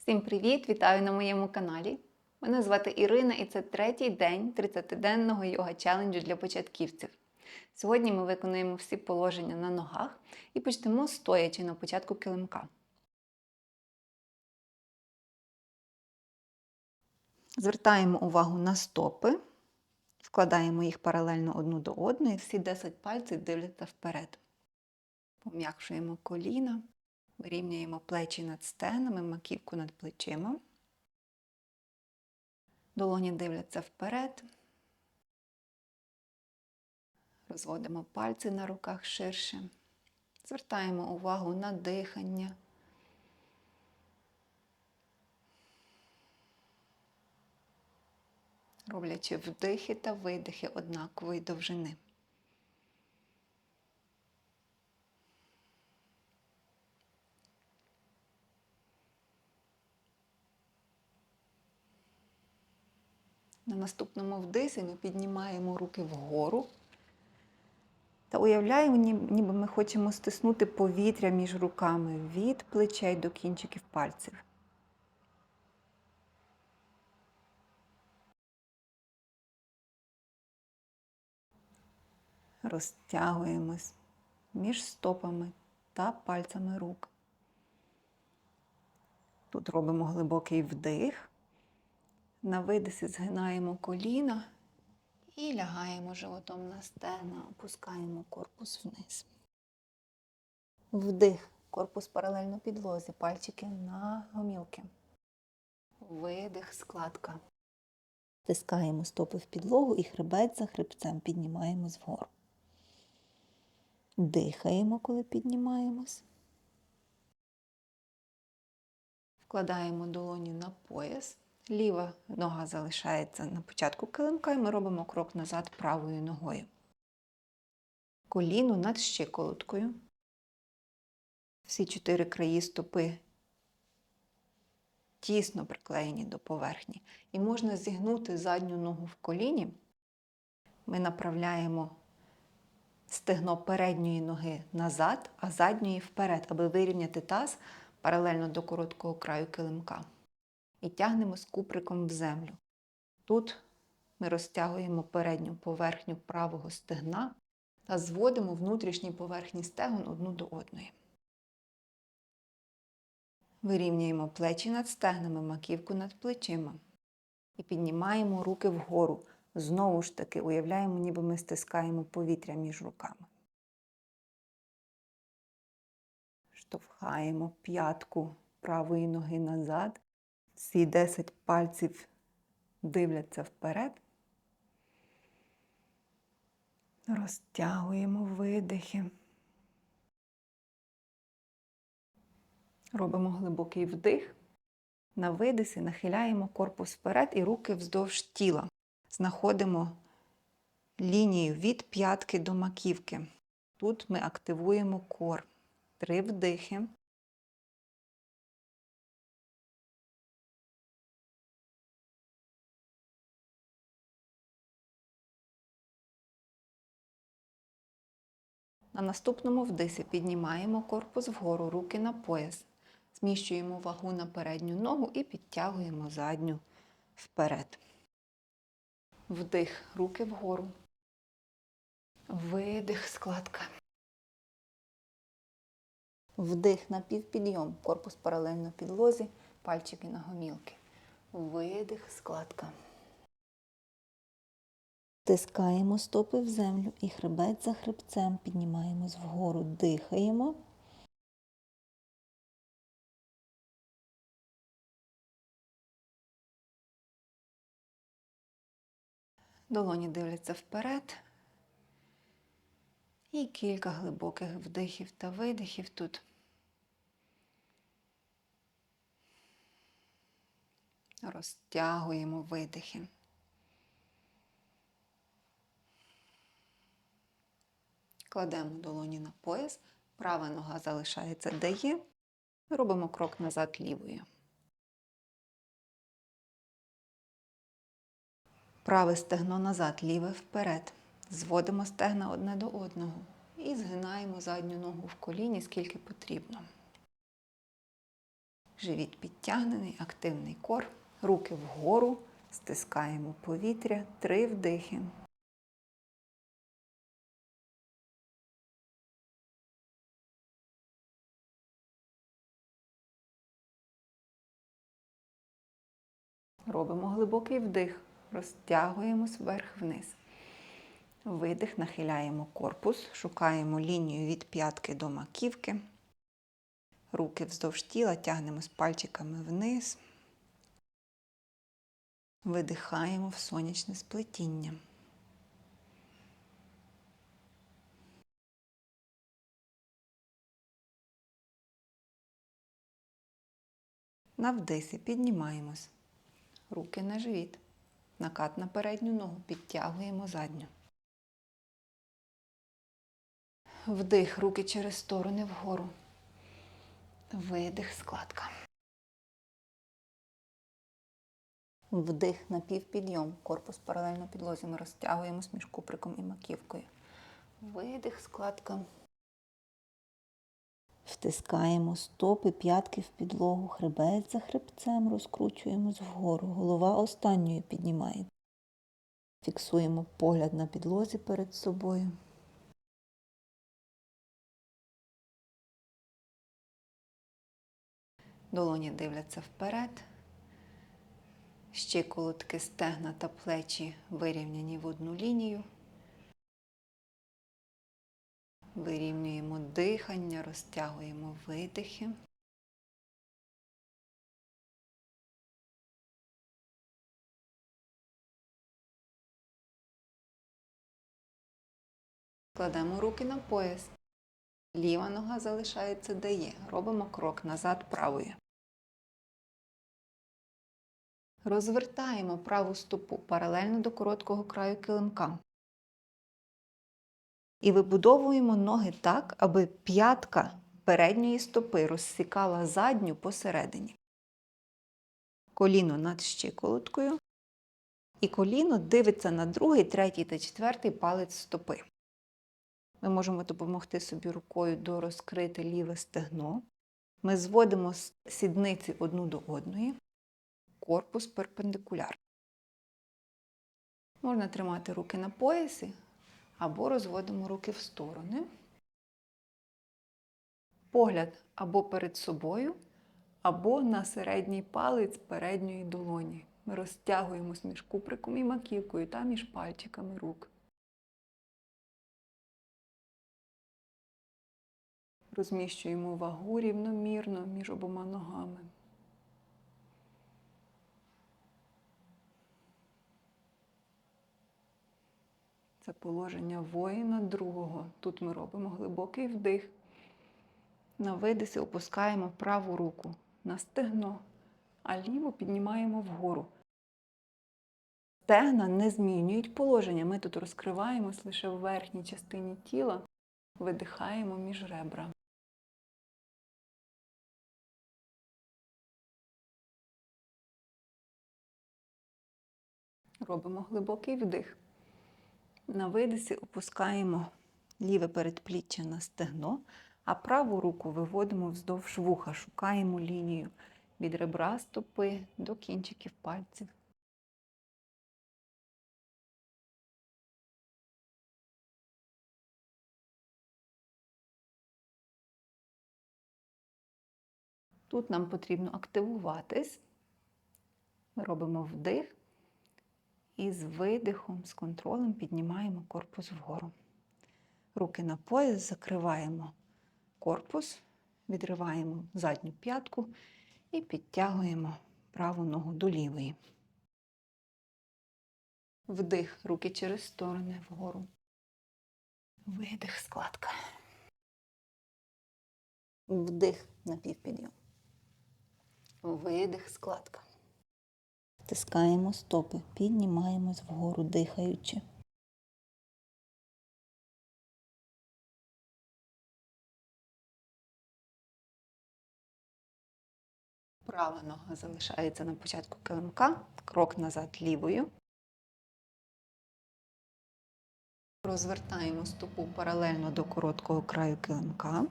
Всім привіт! Вітаю на моєму каналі. Мене звати Ірина і це третій день 30-денного йога челенджу для початківців. Сьогодні ми виконуємо всі положення на ногах і почнемо стоячи на початку килимка. Звертаємо увагу на стопи, вкладаємо їх паралельно одну до одної, всі 10 пальців дивляться вперед. Пом'якшуємо коліна. Вирівнюємо плечі над стегнами, маківку над плечима. Долоні дивляться вперед. Розводимо пальці на руках ширше. Звертаємо увагу на дихання. Роблячи вдихи та видихи однакової довжини. На наступному вдисі ми піднімаємо руки вгору та уявляємо, ніби ми хочемо стиснути повітря між руками від плечей до кінчиків пальців. Розтягуємось між стопами та пальцями рук. Тут робимо глибокий вдих. На видисі згинаємо коліна і лягаємо животом на стегна, опускаємо корпус вниз. Вдих, корпус паралельно підлозі, пальчики на гомілки. Видих, складка. Стискаємо стопи в підлогу і хребет за хребцем піднімаємо згору. Дихаємо, коли піднімаємось. Вкладаємо долоні на пояс. Ліва нога залишається на початку килимка, і ми робимо крок назад правою ногою. Коліно над щиколоткою. Всі чотири краї стопи тісно приклеєні до поверхні. І можна зігнути задню ногу в коліні. Ми направляємо стегно передньої ноги назад, а задньої вперед, аби вирівняти таз паралельно до короткого краю килимка і тягнемо з куприком в землю. Тут ми розтягуємо передню поверхню правого стегна та зводимо внутрішні поверхні стегон одну до одної. Вирівнюємо плечі над стегнами, маківку над плечима. І піднімаємо руки вгору. Знову ж таки, уявляємо, ніби ми стискаємо повітря між руками. Штовхаємо п'ятку правої ноги назад всі 10 пальців дивляться вперед. Розтягуємо видихи. Робимо глибокий вдих. На видисі нахиляємо корпус вперед і руки вздовж тіла. Знаходимо лінію від п'ятки до маківки. Тут ми активуємо кор. Три вдихи. На наступному вдисі піднімаємо корпус вгору, руки на пояс. Зміщуємо вагу на передню ногу і підтягуємо задню вперед. Вдих, руки вгору. Видих, складка. Вдих на півпідйом. Корпус паралельно підлозі, пальчики на гомілки. Видих, складка. Стискаємо стопи в землю і хребет за хребцем піднімаємось вгору, дихаємо. Долоні дивляться вперед. І кілька глибоких вдихів та видихів тут. Розтягуємо видихи. Кладемо долоні на пояс, права нога залишається де є. Робимо крок назад лівою. Праве стегно назад, ліве вперед. Зводимо стегна одне до одного і згинаємо задню ногу в коліні, скільки потрібно. Живіт підтягнений, активний кор. Руки вгору, стискаємо повітря, три вдихи. Робимо глибокий вдих, розтягуємось вверх-вниз. Видих, нахиляємо корпус, шукаємо лінію від п'ятки до маківки. Руки вздовж тіла тягнемо з пальчиками вниз. Видихаємо в сонячне сплетіння. На вдисі піднімаємось. Руки на живіт. Накат на передню ногу. Підтягуємо задню. Вдих, руки через сторони вгору. Видих, складка. Вдих на півпідйом. Корпус паралельно підлозі. Ми розтягуємось між куприком і маківкою. Видих, складка. Втискаємо стопи, п'ятки в підлогу, хребет за хребцем, розкручуємось вгору. Голова останньою піднімає. Фіксуємо погляд на підлозі перед собою. Долоні дивляться вперед. Щиколотки, стегна та плечі вирівняні в одну лінію. Вирівнюємо дихання, розтягуємо видихи. Кладемо руки на пояс. Ліва нога залишається де є. Робимо крок назад правою. Розвертаємо праву стопу паралельно до короткого краю килимка. І вибудовуємо ноги так, аби п'ятка передньої стопи розсікала задню посередині. Коліно над щиколоткою. І коліно дивиться на другий, третій та четвертий палець стопи. Ми можемо допомогти собі рукою дорозкрити ліве стегно. Ми зводимо сідниці одну до одної, корпус перпендикуляр. Можна тримати руки на поясі або розводимо руки в сторони. Погляд або перед собою, або на середній палець передньої долоні. Ми розтягуємось між куприком і маківкою та між пальчиками рук. Розміщуємо вагу рівномірно між обома ногами. Це положення воїна другого. Тут ми робимо глибокий вдих. На видисі опускаємо праву руку на стегно, а ліву піднімаємо вгору. Стегна не змінюють положення. Ми тут розкриваємось лише в верхній частині тіла, видихаємо між ребра. Робимо глибокий вдих. На видисі опускаємо ліве передпліччя на стегно, а праву руку виводимо вздовж вуха, шукаємо лінію від ребра стопи до кінчиків пальців. Тут нам потрібно активуватись. Ми робимо вдих і з видихом, з контролем піднімаємо корпус вгору. Руки на пояс, закриваємо корпус, відриваємо задню п'ятку і підтягуємо праву ногу до лівої. Вдих, руки через сторони вгору. Видих, складка. Вдих на півпідйом. Видих, складка. Стискаємо стопи, піднімаємось вгору, дихаючи. Права нога залишається на початку килимка, крок назад лівою. Розвертаємо стопу паралельно до короткого краю килимка.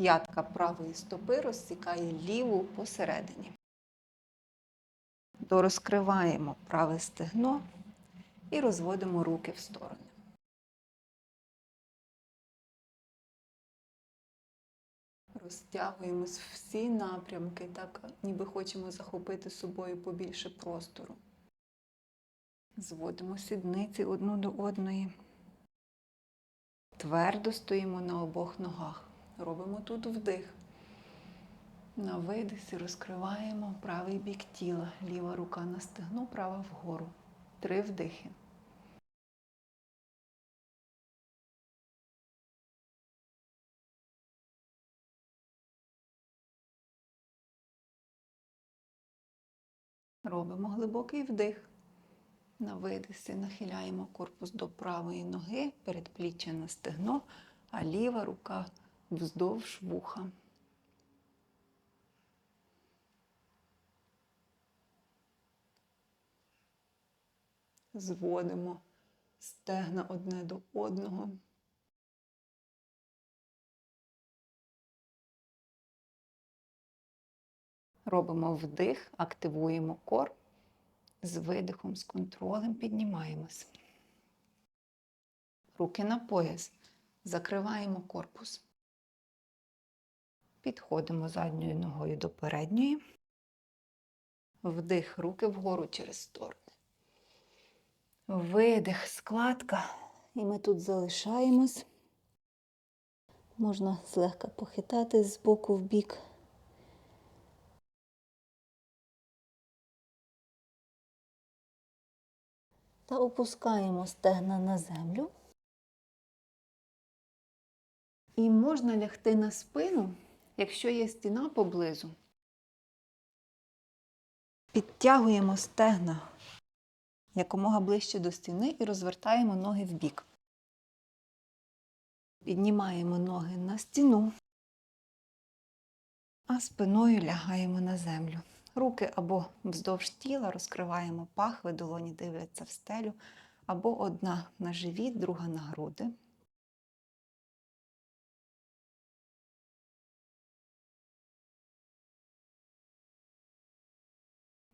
П'ятка правої стопи розсікає ліву посередині. Дорозкриваємо праве стегно і розводимо руки в сторони. Розтягуємось всі напрямки, так ніби хочемо захопити собою побільше простору. Зводимо сідниці одну до одної. Твердо стоїмо на обох ногах. Робимо тут вдих. На видисі розкриваємо правий бік тіла. Ліва рука на стегно, права вгору. Три вдихи. Робимо глибокий вдих. На видисі нахиляємо корпус до правої ноги, передпліччя на стегно, а ліва рука вздовж вуха. Зводимо стегна одне до одного. Робимо вдих, активуємо кор. З видихом, з контролем піднімаємось. Руки на пояс. Закриваємо корпус. Підходимо задньою ногою до передньої. Вдих, руки вгору через сторони. Видих, складка. І ми тут залишаємось. Можна злегка похитати з боку в бік. Та опускаємо стегна на землю. І можна лягти на спину, якщо є стіна поблизу. Підтягуємо стегна якомога ближче до стіни і розвертаємо ноги в бік. Піднімаємо ноги на стіну, а спиною лягаємо на землю. Руки або вздовж тіла розкриваємо пахви, долоні дивляться в стелю, або одна на живіт, друга на груди.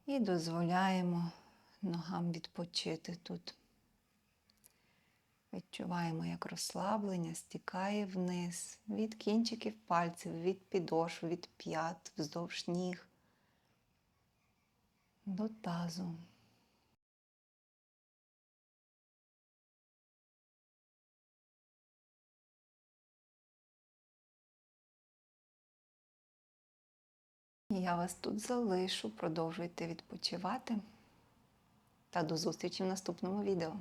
І дозволяємо ногам відпочити тут. Відчуваємо, як розслаблення стікає вниз від кінчиків пальців, від підошв, від п'ят, вздовж ніг до тазу. Я вас тут залишу, продовжуйте відпочивати та до зустрічі в наступному відео.